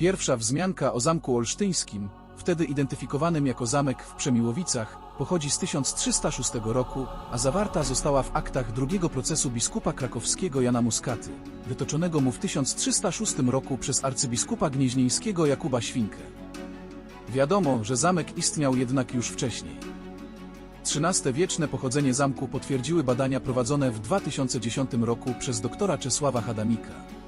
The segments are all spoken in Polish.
Pierwsza wzmianka o zamku olsztyńskim, wtedy identyfikowanym jako zamek w Przemiłowicach, pochodzi z 1306 roku, a zawarta została w aktach drugiego procesu biskupa krakowskiego Jana Muskaty, wytoczonego mu w 1306 roku przez arcybiskupa gnieźnieńskiego Jakuba Świnkę. Wiadomo, że zamek istniał jednak już wcześniej. XIII-wieczne pochodzenie zamku potwierdziły badania prowadzone w 2010 roku przez doktora Czesława Hadamika.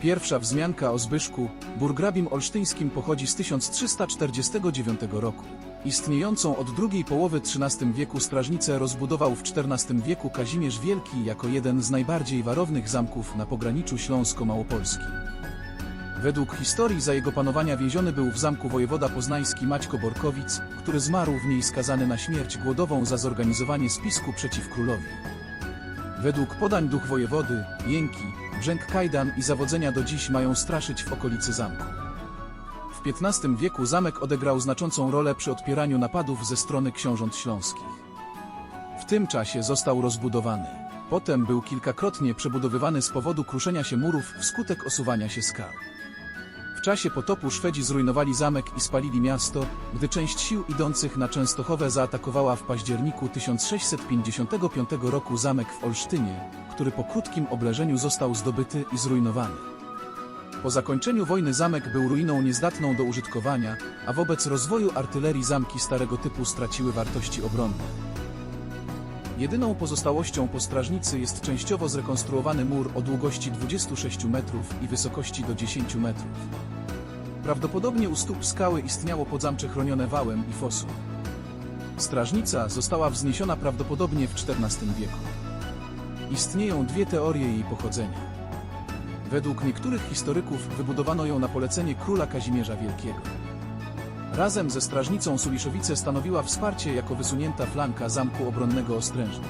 Pierwsza wzmianka o Zbyszku, burgrabim olsztyńskim pochodzi z 1349 roku. Istniejącą od drugiej połowy XIII wieku strażnicę rozbudował w XIV wieku Kazimierz Wielki jako jeden z najbardziej warownych zamków na pograniczu śląsko-małopolskim. Według historii za jego panowania więziony był w zamku wojewoda poznański Maćko Borkowic, który zmarł w niej skazany na śmierć głodową za zorganizowanie spisku przeciw królowi. Według podań duch wojewody, jęki, brzęk kajdan i zawodzenia do dziś mają straszyć w okolicy zamku. W XV wieku zamek odegrał znaczącą rolę przy odpieraniu napadów ze strony książąt śląskich. W tym czasie został rozbudowany. Potem był kilkakrotnie przebudowywany z powodu kruszenia się murów wskutek osuwania się skał. W czasie potopu Szwedzi zrujnowali zamek i spalili miasto, gdy część sił idących na Częstochowę zaatakowała w październiku 1655 roku zamek w Olsztynie, który po krótkim obleżeniu został zdobyty i zrujnowany. Po zakończeniu wojny zamek był ruiną niezdatną do użytkowania, a wobec rozwoju artylerii zamki starego typu straciły wartości obronne. Jedyną pozostałością po strażnicy jest częściowo zrekonstruowany mur o długości 26 metrów i wysokości do 10 metrów. Prawdopodobnie u stóp skały istniało podzamcze chronione wałem i fosą. Strażnica została wzniesiona prawdopodobnie w XIV wieku. Istnieją dwie teorie jej pochodzenia. Według niektórych historyków wybudowano ją na polecenie króla Kazimierza Wielkiego. Razem ze strażnicą Suliszowice stanowiła wsparcie jako wysunięta flanka zamku obronnego Ostrężnik.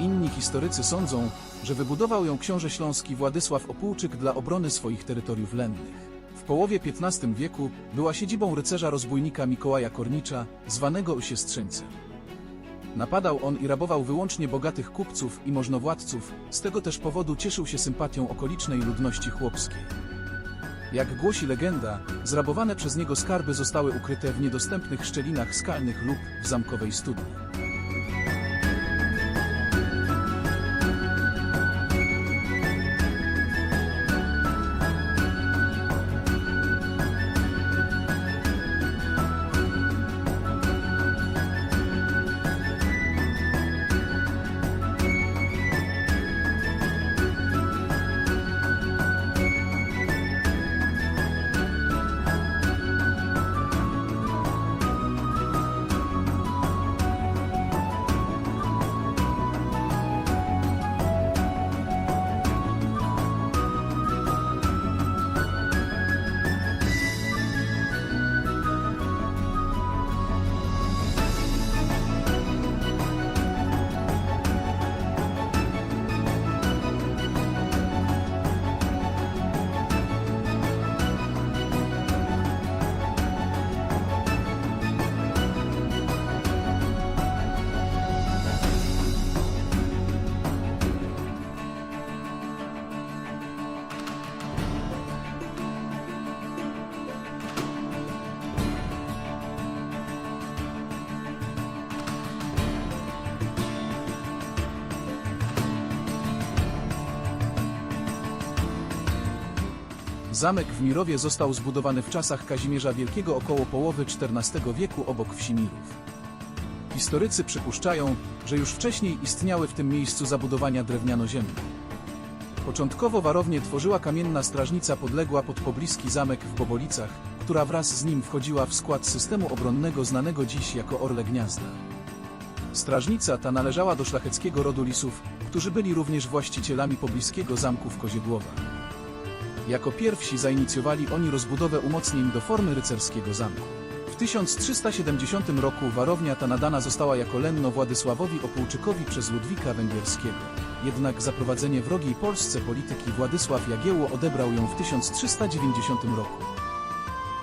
Inni historycy sądzą, że wybudował ją książę śląski Władysław Opółczyk dla obrony swoich terytoriów lennych. W połowie XV wieku była siedzibą rycerza rozbójnika Mikołaja Kornicza, zwanego Siestrzyńcem. Napadał on i rabował wyłącznie bogatych kupców i możnowładców, z tego też powodu cieszył się sympatią okolicznej ludności chłopskiej. Jak głosi legenda, zrabowane przez niego skarby zostały ukryte w niedostępnych szczelinach skalnych lub w zamkowej studni. Zamek w Mirowie został zbudowany w czasach Kazimierza Wielkiego około połowy XIV wieku obok wsi Mirów. Historycy przypuszczają, że już wcześniej istniały w tym miejscu zabudowania drewniano-ziemne. Początkowo warownię tworzyła kamienna strażnica podległa pod pobliski zamek w Bobolicach, która wraz z nim wchodziła w skład systemu obronnego znanego dziś jako Orle Gniazda. Strażnica ta należała do szlacheckiego rodu Lisów, którzy byli również właścicielami pobliskiego zamku w Koziegłowa. Jako pierwsi zainicjowali oni rozbudowę umocnień do formy rycerskiego zamku. W 1370 roku warownia ta nadana została jako lenno Władysławowi Opółczykowi przez Ludwika Węgierskiego. Jednak za prowadzenie wrogiej Polsce polityki Władysław Jagiełło odebrał ją w 1390 roku.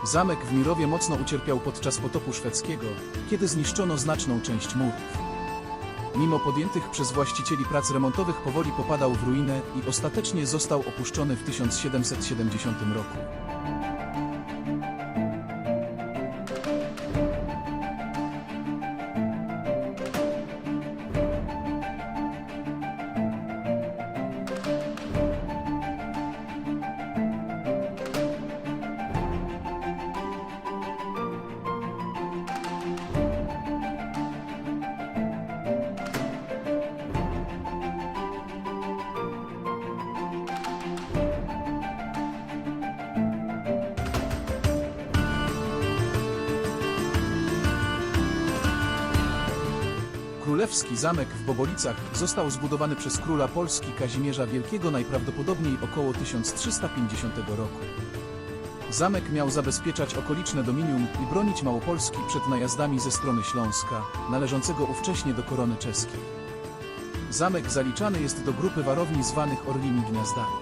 Zamek w Mirowie mocno ucierpiał podczas potopu szwedzkiego, kiedy zniszczono znaczną część murów. Mimo podjętych przez właścicieli prac remontowych powoli popadał w ruinę i ostatecznie został opuszczony w 1770 roku. Królewski zamek w Bobolicach został zbudowany przez króla Polski Kazimierza Wielkiego najprawdopodobniej około 1350 roku. Zamek miał zabezpieczać okoliczne dominium i bronić Małopolski przed najazdami ze strony Śląska, należącego ówcześnie do korony czeskiej. Zamek zaliczany jest do grupy warowni zwanych Orlimi Gniazdami.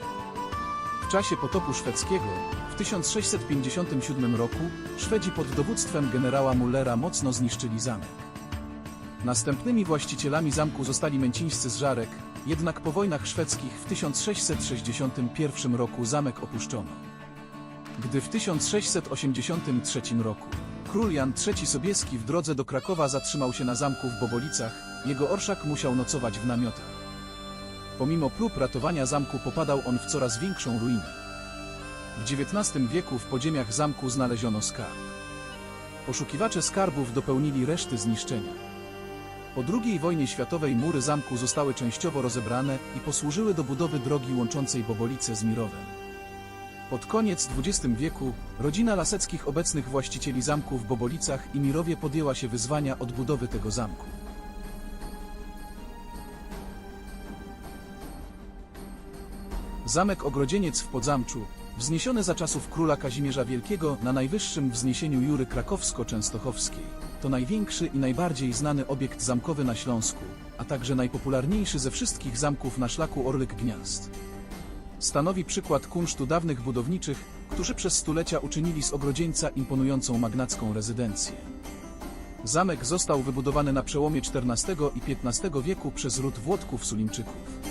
W czasie potopu szwedzkiego, w 1657 roku, Szwedzi pod dowództwem generała Mullera mocno zniszczyli zamek. Następnymi właścicielami zamku zostali męcińscy z Żarek, jednak po wojnach szwedzkich w 1661 roku zamek opuszczono. Gdy w 1683 roku król Jan III Sobieski w drodze do Krakowa zatrzymał się na zamku w Bobolicach, jego orszak musiał nocować w namiotach. Pomimo prób ratowania zamku popadał on w coraz większą ruinę. W XIX wieku w podziemiach zamku znaleziono skarb. Poszukiwacze skarbów dopełnili reszty zniszczenia. Po II wojnie światowej mury zamku zostały częściowo rozebrane i posłużyły do budowy drogi łączącej Bobolice z Mirowem. Pod koniec XX wieku rodzina Laseckich obecnych właścicieli zamku w Bobolicach i Mirowie podjęła się wyzwania odbudowy tego zamku. Zamek Ogrodzieniec w Podzamczu, wzniesiony za czasów króla Kazimierza Wielkiego na najwyższym wzniesieniu Jury Krakowsko-Częstochowskiej, to największy i najbardziej znany obiekt zamkowy na Śląsku, a także najpopularniejszy ze wszystkich zamków na szlaku Orlyk Gniazd. Stanowi przykład kunsztu dawnych budowniczych, którzy przez stulecia uczynili z Ogrodzieńca imponującą magnacką rezydencję. Zamek został wybudowany na przełomie XIV i XV wieku przez ród Włodków Sulimczyków.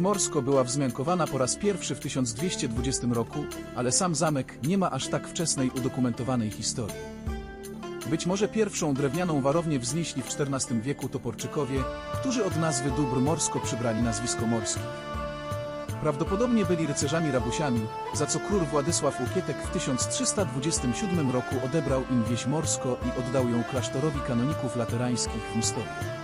Morsko była wzmiankowana po raz pierwszy w 1220 roku, ale sam zamek nie ma aż tak wczesnej udokumentowanej historii. Być może pierwszą drewnianą warownię wznieśli w XIV wieku Toporczykowie, którzy od nazwy dóbr Morsko przybrali nazwisko Morskich. Prawdopodobnie byli rycerzami rabusiami, za co król Władysław Łukietek w 1327 roku odebrał im wieś Morsko i oddał ją klasztorowi kanoników laterańskich w Mstowie.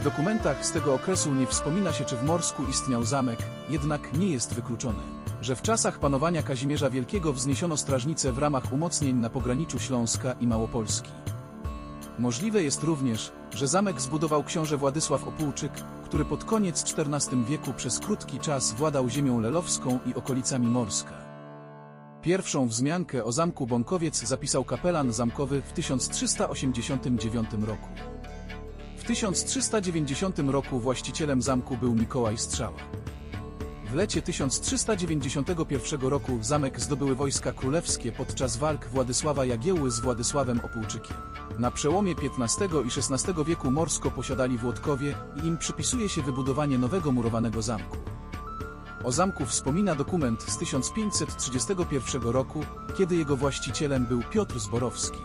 W dokumentach z tego okresu nie wspomina się, czy w Morsku istniał zamek, jednak nie jest wykluczone. że w czasach panowania Kazimierza Wielkiego wzniesiono strażnicę w ramach umocnień na pograniczu Śląska i Małopolski. Możliwe jest również, że zamek zbudował książę Władysław Opółczyk, który pod koniec XIV wieku przez krótki czas władał ziemią lelowską i okolicami Morska. Pierwszą wzmiankę o zamku Bąkowiec zapisał kapelan zamkowy w 1389 roku. W 1390 roku właścicielem zamku był Mikołaj Strzała. W lecie 1391 roku zamek zdobyły wojska królewskie podczas walk Władysława Jagiełły z Władysławem Opółczykiem. Na przełomie XV i XVI wieku Morsko posiadali Włodkowie i im przypisuje się wybudowanie nowego murowanego zamku. O zamku wspomina dokument z 1531 roku, kiedy jego właścicielem był Piotr Zborowski.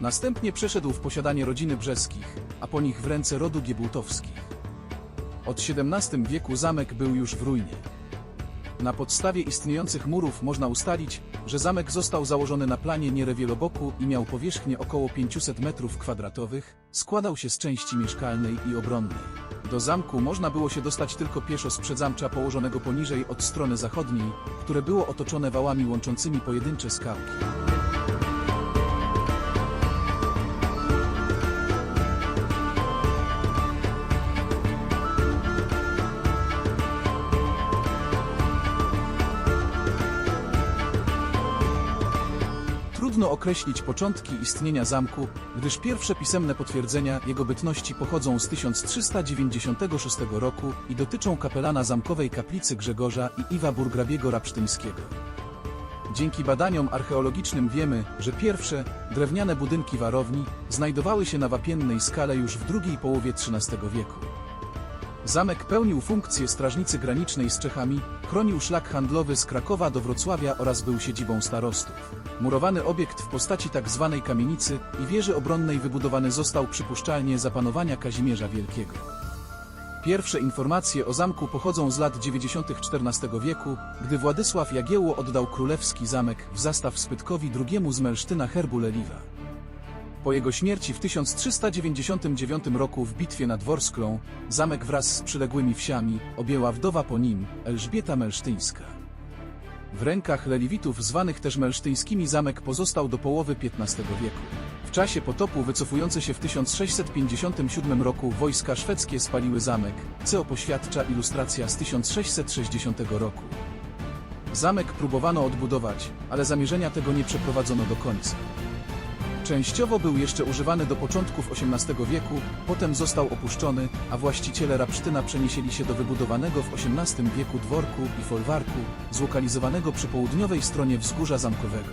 Następnie przeszedł w posiadanie rodziny Brzeskich, a po nich w ręce rodu Giebultowskich. Od XVII wieku zamek był już w ruinie. Na podstawie istniejących murów można ustalić, że zamek został założony na planie Nierewieloboku i miał powierzchnię około 500 m2, składał się z części mieszkalnej i obronnej. Do zamku można było się dostać tylko pieszo z przedzamcza położonego poniżej od strony zachodniej, które było otoczone wałami łączącymi pojedyncze skałki. Trudno określić początki istnienia zamku, gdyż pierwsze pisemne potwierdzenia jego bytności pochodzą z 1396 roku i dotyczą kapelana zamkowej kaplicy Grzegorza i Iwa Burgrabiego Rapsztyńskiego. Dzięki badaniom archeologicznym wiemy, że pierwsze, drewniane budynki warowni znajdowały się na wapiennej skale już w drugiej połowie XIII wieku. Zamek pełnił funkcję strażnicy granicznej z Czechami, chronił szlak handlowy z Krakowa do Wrocławia oraz był siedzibą starostów. Murowany obiekt w postaci tzw. kamienicy i wieży obronnej wybudowany został przypuszczalnie za panowania Kazimierza Wielkiego. Pierwsze informacje o zamku pochodzą z lat 90. XIV wieku, gdy Władysław Jagiełło oddał królewski zamek w zastaw Spytkowi II z Melsztyna herbu Leliwa. Po jego śmierci w 1399 roku w bitwie nad Worsklą, zamek wraz z przyległymi wsiami objęła wdowa po nim, Elżbieta Melsztyńska. W rękach Leliwitów zwanych też melsztyńskimi zamek pozostał do połowy XV wieku. W czasie potopu wycofujące się w 1657 roku wojska szwedzkie spaliły zamek, co poświadcza ilustracja z 1660 roku. Zamek próbowano odbudować, ale zamierzenia tego nie przeprowadzono do końca. Częściowo był jeszcze używany do początków XVIII wieku, potem został opuszczony, a właściciele Rapsztyna przeniesieli się do wybudowanego w XVIII wieku dworku i folwarku, zlokalizowanego przy południowej stronie wzgórza zamkowego.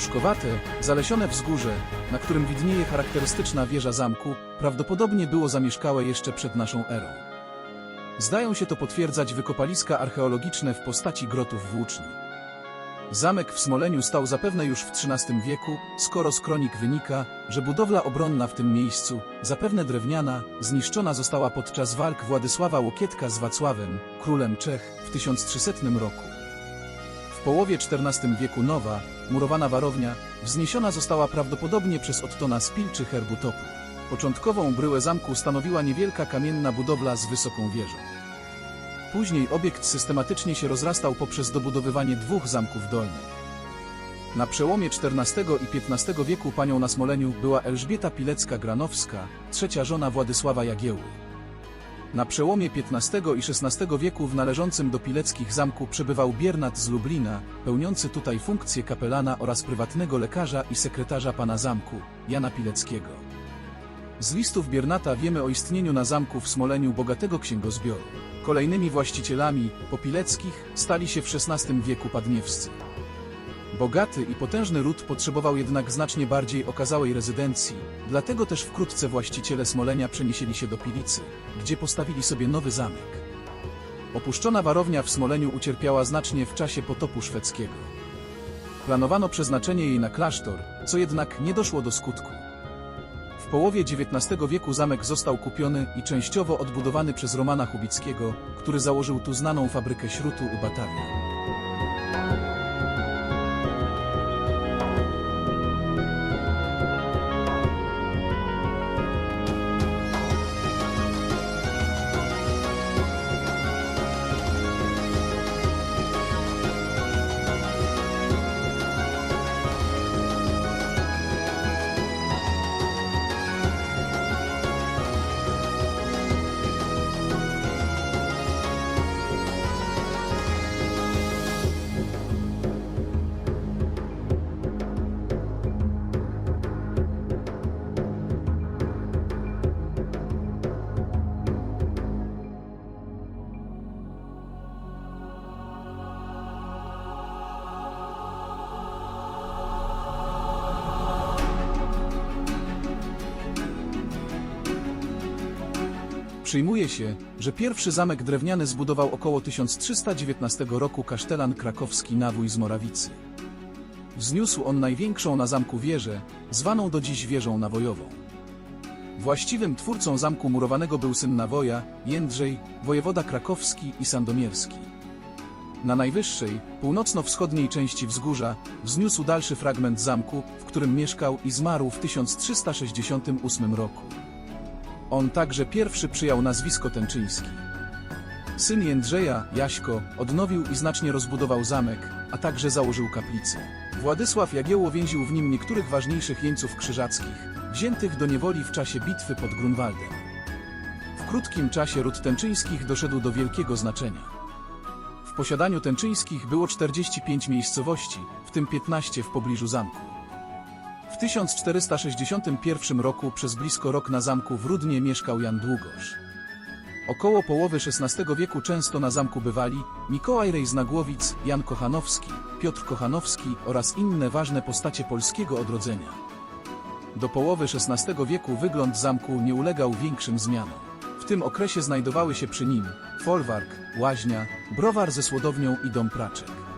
Proszkowate, zalesione wzgórze, na którym widnieje charakterystyczna wieża zamku, prawdopodobnie było zamieszkałe jeszcze przed naszą erą. Zdają się to potwierdzać wykopaliska archeologiczne w postaci grotów włóczni. Zamek w Smoleniu stał zapewne już w XIII wieku, skoro z kronik wynika, że budowla obronna w tym miejscu, zapewne drewniana, zniszczona została podczas walk Władysława Łokietka z Wacławem, królem Czech, w 1300 roku. W połowie XIV wieku nowa, murowana warownia, wzniesiona została prawdopodobnie przez Ottona z Pil czy herbu Topór. Początkową bryłę zamku stanowiła niewielka kamienna budowla z wysoką wieżą. Później obiekt systematycznie się rozrastał poprzez dobudowywanie dwóch zamków dolnych. Na przełomie XIV i XV wieku panią na Smoleniu była Elżbieta Pilecka-Granowska, trzecia żona Władysława Jagiełły. Na przełomie XV i XVI wieku w należącym do Pileckich zamku przebywał Biernat z Lublina, pełniący tutaj funkcję kapelana oraz prywatnego lekarza i sekretarza pana zamku, Jana Pileckiego. Z listów Biernata wiemy o istnieniu na zamku w Smoleniu bogatego księgozbioru. Kolejnymi właścicielami, popileckich, stali się w XVI wieku padniewscy. Bogaty i potężny ród potrzebował jednak znacznie bardziej okazałej rezydencji, dlatego też wkrótce właściciele Smolenia przeniesieli się do Pilicy, gdzie postawili sobie nowy zamek. Opuszczona warownia w Smoleniu ucierpiała znacznie w czasie potopu szwedzkiego. Planowano przeznaczenie jej na klasztor, co jednak nie doszło do skutku. W połowie XIX wieku zamek został kupiony i częściowo odbudowany przez Romana Chubickiego, który założył tu znaną fabrykę śrutu u Batawia. Przyjmuje się, że pierwszy zamek drewniany zbudował około 1319 roku kasztelan krakowski Nawój z Morawicy. Wzniósł on największą na zamku wieżę, zwaną do dziś wieżą nawojową. Właściwym twórcą zamku murowanego był syn Nawoja, Jędrzej, wojewoda krakowski i sandomierski. Na najwyższej, północno-wschodniej części wzgórza wzniósł dalszy fragment zamku, w którym mieszkał i zmarł w 1368 roku. On także pierwszy przyjął nazwisko Tęczyński. Syn Jędrzeja, Jaśko, odnowił i znacznie rozbudował zamek, a także założył kaplicę. Władysław Jagiełło więził w nim niektórych ważniejszych jeńców krzyżackich, wziętych do niewoli w czasie bitwy pod Grunwaldem. W krótkim czasie ród Tęczyńskich doszedł do wielkiego znaczenia. W posiadaniu Tęczyńskich było 45 miejscowości, w tym 15 w pobliżu zamku. W 1461 roku przez blisko rok na zamku w Rudnie mieszkał Jan Długosz. Około połowy XVI wieku często na zamku bywali Mikołaj Rej z Nagłowic, Jan Kochanowski, Piotr Kochanowski oraz inne ważne postacie polskiego odrodzenia. Do połowy XVI wieku wygląd zamku nie ulegał większym zmianom. W tym okresie znajdowały się przy nim folwark, łaźnia, browar ze słodownią i dom praczek.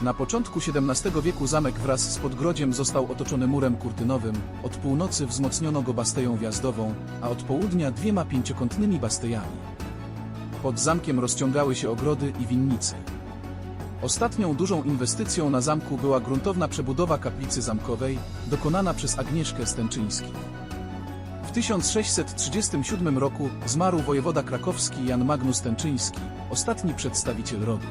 Na początku XVII wieku zamek wraz z podgrodziem został otoczony murem kurtynowym, od północy wzmocniono go basteją wjazdową, a od południa dwiema pięciokątnymi bastejami. Pod zamkiem rozciągały się ogrody i winnice. Ostatnią dużą inwestycją na zamku była gruntowna przebudowa kaplicy zamkowej, dokonana przez Agnieszkę Stęczyński. W 1637 roku zmarł wojewoda krakowski Jan Magnus Stęczyński, ostatni przedstawiciel rodu.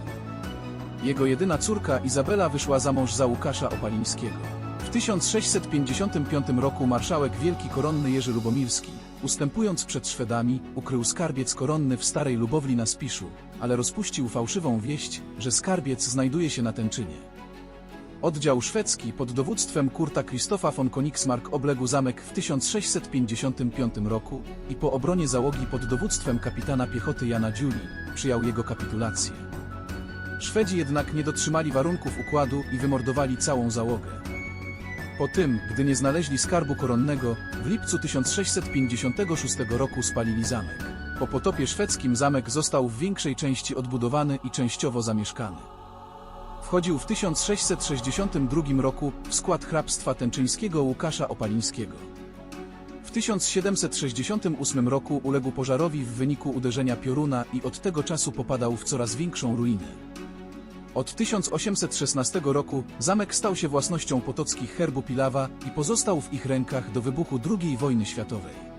Jego jedyna córka Izabela wyszła za mąż za Łukasza Opalińskiego. W 1655 roku marszałek wielki koronny Jerzy Lubomirski, ustępując przed Szwedami, ukrył skarbiec koronny w Starej Lubowli na Spiszu, ale rozpuścił fałszywą wieść, że skarbiec znajduje się na Tęczynie. Oddział szwedzki pod dowództwem Kurta Krzysztofa von Konigsmark obległ zamek w 1655 roku i po obronie załogi pod dowództwem kapitana piechoty Jana Dziuli przyjął jego kapitulację. Szwedzi jednak nie dotrzymali warunków układu i wymordowali całą załogę. Po tym, gdy nie znaleźli skarbu koronnego, w lipcu 1656 roku spalili zamek. Po potopie szwedzkim zamek został w większej części odbudowany i częściowo zamieszkany. Wchodził w 1662 roku w skład hrabstwa tęczyńskiego Łukasza Opalińskiego. W 1768 roku uległ pożarowi w wyniku uderzenia pioruna i od tego czasu popadał w coraz większą ruinę. Od 1816 roku zamek stał się własnością potockich herbu Pilawa i pozostał w ich rękach do wybuchu II wojny światowej.